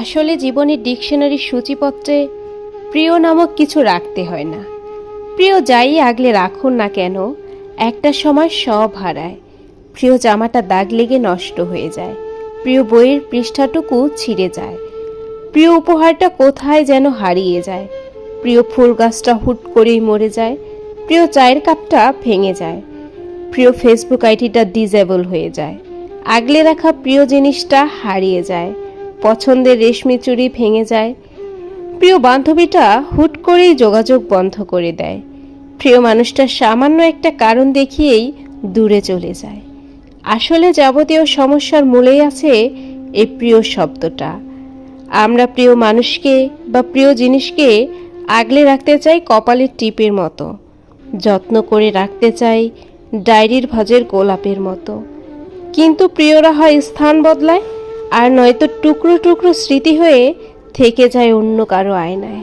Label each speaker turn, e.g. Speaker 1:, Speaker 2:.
Speaker 1: আসলে জীবনের ডিকশনারির সূচিপত্রে প্রিয় নামক কিছু রাখতে হয় না। প্রিয় যাই আগলে রাখুন না কেন, একটা সময় সব হারায়। প্রিয় জামাটা দাগ লেগে নষ্ট হয়ে যায়। প্রিয় বইয়ের পৃষ্ঠাটুকু ছিঁড়ে যায়। প্রিয় উপহারটা কোথায় যেন হারিয়ে যায়। প্রিয় ফুল গাছটা হুট করেই মরে যায়। প্রিয় চায়ের কাপটা ভেঙে যায়। প্রিয় ফেসবুক আইডিটা ডিজেবল হয়ে যায়। আগলে রাখা প্রিয় জিনিসটা হারিয়ে যায়। পছন্দের রেশমি চুড়ি ভেঙে যায়। প্রিয় বান্ধবীটা হুট করেই যোগাযোগ বন্ধ করে দেয়। প্রিয় মানুষটা সামান্য একটা কারণ দেখিয়েই দূরে চলে যায়। আসলে যাবতীয় সমস্যার মূলেই আছে এই প্রিয় শব্দটা। আমরা প্রিয় মানুষকে বা প্রিয় জিনিসকে আগলে রাখতে চাই কপালের টিপের মতো। যত্ন করে রাখতে চাই ডায়েরির ভাজের গোলাপের মতো। কিন্তু প্রিয়রা হয় স্থান বদলায় আর নয়তো টুকরো টুকরো স্মৃতি হয়ে থেকে যায় অন্য কারও আয়নায়।